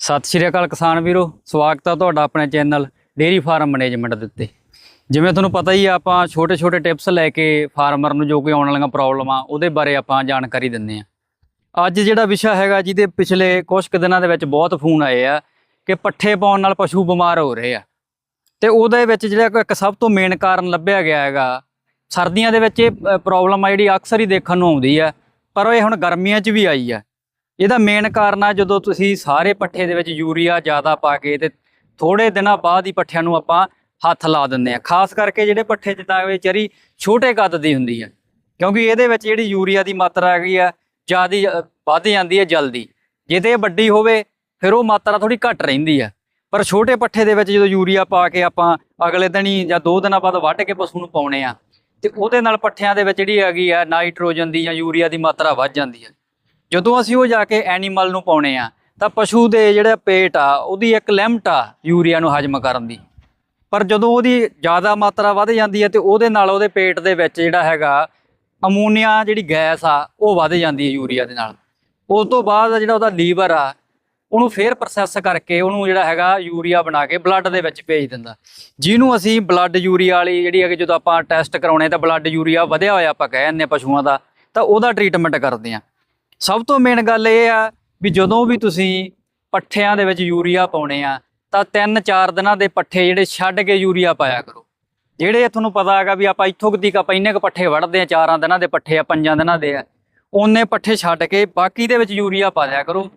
ਸਤਿ ਸ਼੍ਰੀ ਅਕਾਲ ਕਿਸਾਨ ਵੀਰੋ, ਸਵਾਗਤ ਹੈ ਤੁਹਾਡਾ ਆਪਣੇ ਚੈਨਲ ਡੇਰੀ ਫਾਰਮ ਮੈਨੇਜਮੈਂਟ ਦੇ ਉੱਤੇ। ਜਿਵੇਂ ਤੁਹਾਨੂੰ ਪਤਾ ਹੀ ਆ, ਆਪਾਂ ਛੋਟੇ ਛੋਟੇ ਟਿਪਸ ਲੈ ਕੇ ਫਾਰਮਰ ਨੂੰ ਜੋ ਕੋਈ ਆਉਣ ਵਾਲੀਆਂ ਪ੍ਰੋਬਲਮਾਂ, ਉਹਦੇ ਬਾਰੇ ਆਪਾਂ ਜਾਣਕਾਰੀ ਦਿੰਦੇ ਆ। ਅੱਜ ਜਿਹੜਾ ਵਿਸ਼ਾ ਹੈਗਾ, ਜਿਹਦੇ ਪਿਛਲੇ ਕੁਝ ਕੁ ਦਿਨਾਂ ਦੇ ਵਿੱਚ ਬਹੁਤ ਫੋਨ ਆਏ ਆ, ਕਿ ਪੱਠੇ ਪਾਉਣ ਨਾਲ ਪਸ਼ੂ ਬਿਮਾਰ ਹੋ ਰਹੇ ਆ। ਤੇ ਉਹਦੇ ਵਿੱਚ ਜਿਹੜਾ ਇੱਕ ਸਭ ਤੋਂ ਮੇਨ ਕਾਰਨ ਲੱਭਿਆ ਗਿਆ ਹੈਗਾ, ਸਰਦੀਆਂ ਦੇ ਵਿੱਚ ਇਹ ਪ੍ਰੋਬਲਮ ਆ ਜਿਹੜੀ ਅਕਸਰ ਹੀ ਦੇਖਣ ਨੂੰ ਆਉਂਦੀ ਆ, ਪਰ ਇਹ ਹੁਣ ਗਰਮੀਆਂ 'ਚ ਵੀ ਆਈ ਆ। ਇਹਦਾ ਮੇਨ ਕਾਰਨ ਆ ਜਦੋਂ ਤੁਸੀਂ ਸਾਰੇ ਪੱਠੇ ਦੇ ਵਿੱਚ ਯੂਰੀਆ ਜ਼ਿਆਦਾ ਪਾ ਕੇ ਤੇ ਥੋੜੇ ਦਿਨਾਂ ਬਾਅਦ ਹੀ ਪੱਠਿਆਂ ਨੂੰ ਆਪਾਂ ਹੱਥ ਲਾ ਦਿੰਦੇ ਆ ਖਾਸ ਕਰਕੇ ਜਿਹੜੇ ਪੱਠੇ ਜਿੱਦਾਂ ਇਹ ਚਰੀ ਛੋਟੇ ਕੱਦ ਦੀ ਹੁੰਦੀ ਹੈ ਕਿਉਂਕਿ ਇਹਦੇ ਵਿੱਚ ਜਿਹੜੀ ਯੂਰੀਆ ਦੀ ਮਾਤਰਾ ਹੈਗੀ ਆ, ਜ਼ਿਆਦਾ ਵੱਧ ਜਾਂਦੀ ਹੈ ਜਲਦੀ। ਜੇ ਤੇ ਇਹ ਵੱਡੀ ਹੋਵੇ, ਫਿਰ ਉਹ ਮਾਤਰਾ ਥੋੜੀ ਘੱਟ ਰਹਿੰਦੀ ਆ। ਪਰ ਛੋਟੇ ਪੱਠੇ ਦੇ ਵਿੱਚ ਜਦੋਂ ਯੂਰੀਆ ਪਾ ਕੇ ਆਪਾਂ ਅਗਲੇ ਦਿਨ ਹੀ ਜਾਂ ਦੋ ਦਿਨਾਂ ਬਾਅਦ ਵੱਢ ਕੇ ਪਸ਼ੂ ਨੂੰ ਪਾਉਣੇ ਆ, ਤੇ ਉਹਦੇ ਨਾਲ ਪੱਠਿਆਂ ਦੇ ਵਿੱਚ ਜਿਹੜੀ ਹੈਗੀ ਆ ਨਾਈਟ੍ਰੋਜਨ ਦੀ ਜਾਂ ਯੂਰੀਆ ਦੀ ਮਾਤਰਾ ਵੱਧ ਜਾਂਦੀ ਹੈ ਜਦੋਂ ਅਸੀਂ ਉਹ ਜਾ ਕੇ ਐਨੀਮਲ ਨੂੰ ਪਾਉਣੇ ਆ, ਤਾਂ ਪਸ਼ੂ ਦੇ ਜਿਹੜਾ ਪੇਟ ਆ, ਉਹਦੀ ਇੱਕ ਲਿਮਟ ਆ ਯੂਰੀਆ ਨੂੰ ਹਜਮ ਕਰਨ ਦੀ। ਪਰ ਜਦੋਂ ਉਹਦੀ ਜ਼ਿਆਦਾ ਮਾਤਰਾ ਵੱਧ ਜਾਂਦੀ ਹੈ ਤੇ ਉਹਦੇ ਨਾਲ ਉਹਦੇ ਪੇਟ ਦੇ ਵਿੱਚ ਜਿਹੜਾ ਹੈਗਾ ਅਮੋਨੀਆ ਜਿਹੜੀ ਗੈਸ ਆ, ਉਹ ਵੱਧ ਜਾਂਦੀ ਹੈ ਯੂਰੀਆ ਦੇ ਨਾਲ। ਉਸ ਤੋਂ ਬਾਅਦ ਜਿਹੜਾ ਉਹਦਾ ਲੀਵਰ ਆ, ਉਹਨੂੰ ਫੇਰ ਪ੍ਰੋਸੈਸ ਕਰਕੇ ਉਹਨੂੰ ਜਿਹੜਾ ਹੈਗਾ ਯੂਰੀਆ ਬਣਾ ਕੇ ਬਲੱਡ ਦੇ ਵਿੱਚ ਭੇਜ ਦਿੰਦਾ। ਜਿਹਨੂੰ ਅਸੀਂ ਬਲੱਡ ਯੂਰੀਆ ਵਾਲੀ ਜਿਹੜੀ ਹੈਗੀ, ਜਦੋਂ ਆਪਾਂ ਟੈਸਟ ਕਰਾਉਣੇ ਤਾਂ ਬਲੱਡ ਯੂਰੀਆ ਵਧਿਆ ਹੋਇਆ ਆਪਾਂ ਕਹਿ ਦਿੰਦੇ ਹਾਂ ਪਸ਼ੂਆਂ ਦਾ, ਤਾਂ ਉਹਦਾ ਟ੍ਰੀਟਮੈਂਟ ਕਰਦੇ ਆ ਸਭ ਤੋਂ ਮੇਨ ਗੱਲ ਇਹ ਆ ਵੀ ਜਦੋਂ ਵੀ ਤੁਸੀਂ ਪੱਠਿਆਂ ਦੇ ਵਿੱਚ ਯੂਰੀਆ ਪਾਉਣੇ ਆ, ਤਾਂ 3-4 ਦਿਨਾਂ ਦੇ ਪੱਠੇ ਜਿਹੜੇ ਛੱਡ ਕੇ ਯੂਰੀਆ ਪਾਇਆ ਕਰੋ। ਜਿਹੜੇ ਤੁਹਾਨੂੰ ਪਤਾ ਹੈਗਾ ਵੀ ਆਪਾਂ ਇੱਥੋਂ ਦੀ ਕਾ ਇੰਨੇ ਕੁ ਪੱਠੇ ਵੜਦੇ ਆ, ਚਾਰਾਂ ਦਿਨਾਂ ਦੇ ਪੱਠੇ ਆ, ਪੰਜਾਂ ਦਿਨਾਂ ਦੇ ਆ ਉਹਨੇ ਪੱਠੇ ਛੱਡ ਕੇ ਬਾਕੀ ਦੇ ਵਿੱਚ ਯੂਰੀਆ ਪਾ ਦਿਆ ਕਰੋ।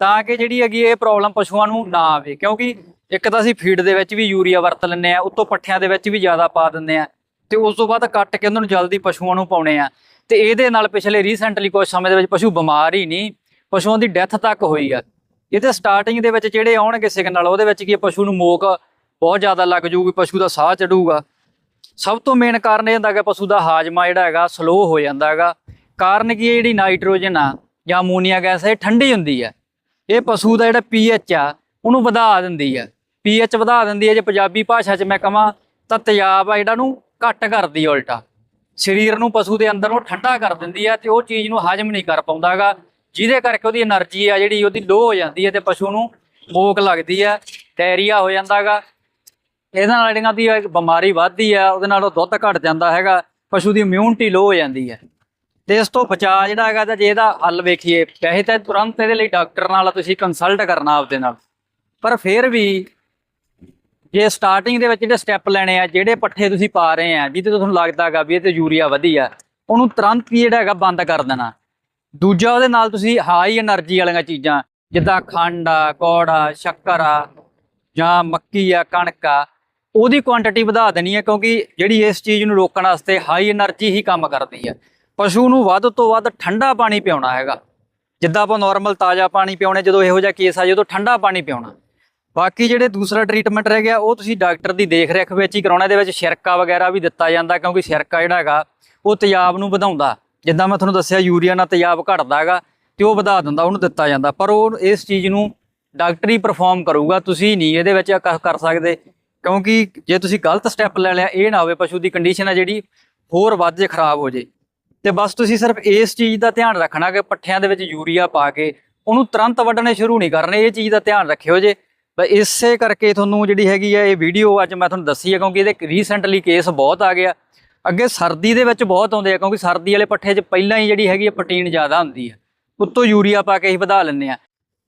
ਤਾਂ ਕਿ ਜਿਹੜੀ ਹੈਗੀ ਇਹ ਪ੍ਰੋਬਲਮ ਪਸ਼ੂਆਂ ਨੂੰ ਨਾ ਆਵੇ, ਕਿਉਂਕਿ ਇੱਕ ਤਾਂ ਅਸੀਂ ਫੀਡ ਦੇ ਵਿੱਚ ਵੀ ਯੂਰੀਆ ਵਰਤ ਲੈਂਦੇ ਆ, ਉੱਤੋਂ ਪੱਠਿਆਂ ਦੇ ਵਿੱਚ ਵੀ ਜ਼ਿਆਦਾ ਪਾ ਦਿੰਦੇ ਆ, ਤੇ ਉਸ ਤੋਂ ਬਾਅਦ ਕੱਟ ਕੇ ਉਹਨਾਂ ਨੂੰ ਜਲਦੀ ਪਸ਼ੂਆਂ ਨੂੰ ਪਾਉਣੇ ਆ। ਤੇ ਇਹਦੇ ਨਾਲ ਪਿਛਲੇ ਰੀਸੈਂਟਲੀ ਕੁਝ ਸਮੇਂ ਦੇ ਵਿੱਚ ਪਸ਼ੂ ਬਿਮਾਰ ਹੀ ਨਹੀਂ, ਪਸ਼ੂਆਂ ਦੀ ਡੈਥ ਤੱਕ ਹੋਈ ਆ। ਇਹਦੇ ਸਟਾਰਟਿੰਗ ਦੇ ਵਿੱਚ ਜਿਹੜੇ ਆਉਣਗੇ ਸਿਗਨਲ ਉਹਦੇ ਵਿੱਚ ਕੀ ਪਸ਼ੂ ਨੂੰ ਮੋਕ ਬਹੁਤ ਜ਼ਿਆਦਾ ਲੱਗ ਜੂਗੀ ਪਸ਼ੂ ਦਾ ਸਾਹ ਚੜੂਗਾ। ਸਭ ਤੋਂ ਮੇਨ ਕਾਰਨ ਇਹ ਹੁੰਦਾ ਕਿ ਪਸ਼ੂ ਦਾ ਹਾਜ਼ਮਾ ਜਿਹੜਾ ਹੈਗਾ ਸਲੋ ਹੋ ਜਾਂਦਾ ਹੈਗਾ। ਕਾਰਨ ਕੀ ਹੈ ਜਿਹੜੀ ਨਾਈਟ੍ਰੋਜਨ ਆ ਜਾਂ ਅਮੋਨੀਆ ਗੈਸ ਇਹ ਠੰਡੀ ਹੁੰਦੀ ਹੈ ਇਹ ਪਸ਼ੂ ਦਾ ਜਿਹੜਾ ਪੀਐਚ ਆ, ਉਹਨੂੰ ਵਧਾ ਦਿੰਦੀ ਹੈ ਪੀਐਚ ਵਧਾ ਦਿੰਦੀ ਹੈ ਜੇ ਪੰਜਾਬੀ ਭਾਸ਼ਾ 'ਚ ਮੈਂ ਕਹਾਂ ਤਾਂ ਤੇਜ਼ਾਬ ਆ ਜਿਹੜਾ ਨੂੰ ਘੱਟ ਕਰਦੀ ਹੈ ਉਲਟਾ। ਸਰੀਰ ਨੂੰ ਪਸ਼ੂ ਦੇ ਅੰਦਰ ਨੂੰ ਠੰਡਾ ਕਰ ਦਿੰਦੀ ਆ ਤੇ ਉਹ ਚੀਜ਼ ਨੂੰ ਹਜਮ ਨਹੀਂ ਕਰ ਪਾਉਂਦਾਗਾ, ਜਿਹਦੇ ਕਰਕੇ ਉਹਦੀ એનર્ਜੀ ਆ ਜਿਹੜੀ ਉਹਦੀ ਲੋ ਹੋ ਜਾਂਦੀ ਹੈ ਤੇ ਪਸ਼ੂ ਨੂੰ ਭੋਕ ਲੱਗਦੀ ਆ, ਡਾਇਰੀਆ ਹੋ ਜਾਂਦਾਗਾ। ਇਹਦੇ ਨਾਲ ਜਿਹੜੀਆਂ ਦੀ ਬਿਮਾਰੀ ਵੱਧਦੀ ਆ, ਉਹਦੇ ਨਾਲ ਉਹ ਦੁੱਧ ਘਟ ਜਾਂਦਾ ਹੈਗਾ, ਪਸ਼ੂ ਦੀ ਇਮਿਊਨਿਟੀ ਲੋ ਹੋ ਜਾਂਦੀ ਹੈ ਤੇ ਇਸ ਤੋਂ ਬਚਾਅ ਜਿਹੜਾ ਹੈਗਾ ਤਾਂ ਜੇ ਇਹਦਾ ਹੱਲ ਵੇਖੀਏ, ਵੈਸੇ ਤਾਂ ਤੁਰੰਤ ਇਹਦੇ ਲਈ ਡਾਕਟਰ ਨਾਲ ਤੁਸੀਂ ਕੰਸਲਟ ਕਰਨਾ ਆਪਦੇ ਨਾਲ। ਪਰ ਫਿਰ ਵੀ ਜੇ ਸਟਾਰਟਿੰਗ ਦੇ ਵਿੱਚ ਜਿਹੜੇ ਸਟੈਪ ਲੈਣੇ ਆ, ਜਿਹੜੇ ਪੱਠੇ ਤੁਸੀਂ ਪਾ ਰਹੇ ਆ ਜਿਹਦੇ ਤੋਂ ਤੁਹਾਨੂੰ ਹੈਗਾ ਵੀ ਇਹ ਤੇ ਯੂਰੀਆ ਵਧੀਆ, ਉਹਨੂੰ ਤੁਰੰਤ ਹੀ ਜਿਹੜਾ ਹੈਗਾ ਬੰਦ ਕਰ ਦੇਣਾ। ਦੂਜਾ ਉਹਦੇ ਨਾਲ ਤੁਸੀਂ ਹਾਈ એનર્ਜੀ ਵਾਲੀਆਂ ਚੀਜ਼ਾਂ, ਜਿੱਦਾਂ ਖੰਡ ਆ, ਕੋੜ ਆ, ਸ਼ੱਕਰ ਆ, ਜਾਂ ਮੱਕੀ ਆ, ਕਣਕ ਆ, ਉਹਦੀ ਕੁਆਂਟੀਟੀ ਵਧਾ ਦੇਣੀ ਹੈ ਕਿਉਂਕਿ ਜਿਹੜੀ ਇਸ ਚੀਜ਼ ਨੂੰ ਰੋਕਣ ਵਾਸਤੇ ਹਾਈ એનર્ਜੀ ਹੀ ਕੰਮ ਕਰਦੀ ਹੈ ਪਸ਼ੂ ਨੂੰ ਵੱਧ ਤੋਂ ਵੱਧ ਠੰਡਾ ਪਾਣੀ ਪਿਉਣਾ ਹੈਗਾ। ਜਿੱਦਾਂ ਆਪਾਂ ਨਾਰਮਲ ਤਾਜ਼ਾ ਪਾਣੀ ਪਿਉਣੇ, ਜਦੋਂ ਇਹੋ ਜਿਹਾ ਕੇਸ ਆ, ਜਦੋਂ ਠੰਡਾ ਪਾਣੀ ਪਿਉਣਾ। ਬਾਕੀ ਜਿਹੜੇ ਦੂਸਰਾ ਟ੍ਰੀਟਮੈਂਟ ਰਹਿ ਗਿਆ, ਉਹ ਤੁਸੀਂ ਡਾਕਟਰ ਦੀ ਦੇਖ ਰੇਖ ਵਿੱਚ ਹੀ ਕਰਾਉਣਾ, ਇਹਦੇ ਵਿੱਚ ਸਿਰਕਾ ਵਗੈਰਾ ਵੀ ਦਿੱਤਾ ਜਾਂਦਾ, ਕਿਉਂਕਿ ਸਿਰਕਾ ਜਿਹੜਾ ਹੈਗਾ, ਉਹ ਤੇਜ਼ਾਬ ਨੂੰ ਵਧਾਉਂਦਾ। ਜਿੱਦਾਂ ਮੈਂ ਤੁਹਾਨੂੰ ਦੱਸਿਆ, ਯੂਰੀਆ ਨਾਲ ਤੇਜ਼ਾਬ ਘਟਦਾ ਹੈਗਾ, ਤੇ ਉਹ ਵਧਾ ਦਿੰਦਾ, ਉਹਨੂੰ ਦਿੱਤਾ ਜਾਂਦਾ। ਪਰ ਉਹ ਇਸ ਚੀਜ਼ ਨੂੰ ਡਾਕਟਰ ਹੀ ਪਰਫਾਰਮ ਕਰੂਗਾ, ਤੁਸੀਂ ਨਹੀਂ ਇਹਦੇ ਵਿੱਚ ਕ- ਕਰ ਸਕਦੇ। ਕਿਉਂਕਿ ਜੇ ਤੁਸੀਂ ਗਲਤ ਸਟੈਪ ਲੈ ਲਿਆ, ਇਹ ਨਾ ਹੋਵੇ, ਪਸ਼ੂ ਦੀ ਕੰਡੀਸ਼ਨ ਹੈ ਜਿਹੜੀ ਹੋਰ ਵੱਧ ਜੇ ਖਰਾਬ ਹੋ ਜੇ। ਤੇ ਬਸ ਤੁਸੀਂ ਸਿਰਫ ਇਸ ਚੀਜ਼ ਦਾ ਧਿਆਨ ਰੱਖਣਾ ਕਿ ਪੱਠਿਆਂ ਦੇ ਵਿੱਚ ਯੂਰੀਆ ਪਾ ਕੇ ਉਹਨੂੰ ਤੁਰੰਤ ਵੱਢਣੇ ਸ਼ੁਰੂ ਨਹੀਂ ਕਰਨੇ, ਇਹ ਚੀਜ਼ ਦਾ ਧਿਆਨ ਰੱਖਿਓ ਜੇ। ਬਸ ਇਸੇ ਕਰਕੇ ਤੁਹਾਨੂੰ ਜਿਹੜੀ ਹੈਗੀ ਆ ਇਹ ਵੀਡੀਓ ਅੱਜ ਮੈਂ ਤੁਹਾਨੂੰ ਦੱਸੀ ਹੈ ਕਿਉਂਕਿ ਇਹਦੇ ਰੀਸੈਂਟਲੀ ਕੇਸ ਬਹੁਤ ਆ ਗਿਆ ਅੱਗੇ ਸਰਦੀ ਦੇ ਵਿੱਚ ਬਹੁਤ ਆਉਂਦੇ ਆ, ਕਿਉਂਕਿ ਸਰਦੀ ਵਾਲੇ ਪੱਠੇ 'ਚ ਪਹਿਲਾਂ ਹੀ ਜਿਹੜੀ ਹੈਗੀ ਆ ਪ੍ਰੋਟੀਨ ਜ਼ਿਆਦਾ ਹੁੰਦੀ ਆ। ਉੱਤੋਂ ਯੂਰੀਆ ਪਾ ਕੇ ਹੀ ਵਧਾ ਲੈਂਦੇ ਆ।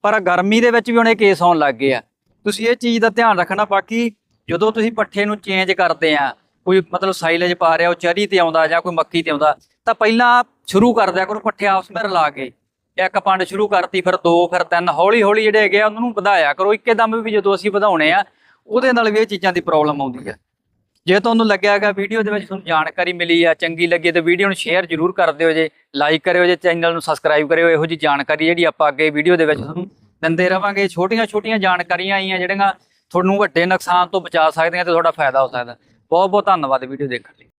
ਪਰ ਗਰਮੀ ਦੇ ਵਿੱਚ ਵੀ ਹੁਣ ਇਹ ਕੇਸ ਆਉਣ ਲੱਗ ਗਏ ਆ। ਤੁਸੀਂ ਇਹ ਚੀਜ਼ ਦਾ ਧਿਆਨ ਰੱਖਣਾ, ਬਾਕੀ ਜਦੋਂ ਤੁਸੀਂ ਪੱਠੇ ਨੂੰ ਚੇਂਜ ਕਰਦੇ ਆ, ਕੋਈ ਮਤਲਬ ਸਾਈਲੇਜ ਪਾ ਰਿਹਾ, ਉਹ ਚਰੀ ਤੇ ਆਉਂਦਾ ਜਾਂ ਕੋਈ ਮੱਕੀ ਤੇ ਆਉਂਦਾ, ਤਾਂ ਪਹਿਲਾਂ ਸ਼ੁਰੂ ਕਰ ਦਿਆ ਕਰੋ, ਪੱਠੇ ਆਪਸ ਵਿੱਚ ਰਲਾ ਕੇ। ਇੱਕ ਪੰਡ ਸ਼ੁਰੂ ਕਰਤੀ, ਫਿਰ ਦੋ, ਫਿਰ ਤਿੰਨ ਹੌਲੀ ਹੌਲੀ ਜਿਹੜੇ ਹੈਗੇ ਆ, ਉਹਨਾਂ ਨੂੰ ਵਧਾਇਆ ਕਰੋ। ਇੱਕੇ ਦਮ ਵੀ ਜਦੋਂ ਅਸੀਂ ਵਧਾਉਣੇ ਆ, ਉਹਦੇ ਨਾਲ ਵੀ ਇਹ ਚੀਜ਼ਾਂ ਦੀ ਪ੍ਰੋਬਲਮ ਆਉਂਦੀ ਹੈ ਜੇ ਤੁਹਾਨੂੰ ਲੱਗਿਆ ਹੈਗਾ ਵੀਡੀਓ ਦੇ ਵਿੱਚ ਤੁਹਾਨੂੰ ਜਾਣਕਾਰੀ ਮਿਲੀ ਆ, ਚੰਗੀ ਲੱਗੀ ਤਾਂ ਵੀਡੀਓ ਨੂੰ ਸ਼ੇਅਰ ਜ਼ਰੂਰ ਕਰ ਦਿਓ ਜੇ ਲਾਈਕ ਕਰਿਓ ਜੇ ਚੈਨਲ ਨੂੰ ਸਬਸਕ੍ਰਾਈਬ ਕਰਿਓ, ਇਹੋ ਜੀ ਜਾਣਕਾਰੀ ਜਿਹੜੀ ਆਪਾਂ ਅੱਗੇ ਵੀਡੀਓ ਦੇ ਵਿੱਚ ਤੁਹਾਨੂੰ ਦਿੰਦੇ ਰਵਾਂਗੇ। ਛੋਟੀਆਂ ਛੋਟੀਆਂ ਜਾਣਕਾਰੀਆਂ ਆਈਆਂ, ਜਿਹੜੀਆਂ ਤੁਹਾਨੂੰ ਵੱਡੇ ਨੁਕਸਾਨ ਤੋਂ ਬਚਾ ਸਕਦੀਆਂ ਤੇ ਤੁਹਾਡਾ ਫਾਇਦਾ ਹੋ ਸਕਦਾ। ਬਹੁਤ ਬਹੁਤ ਧੰਨਵਾਦ ਵੀਡੀਓ ਦੇਖਣ ਲਈ।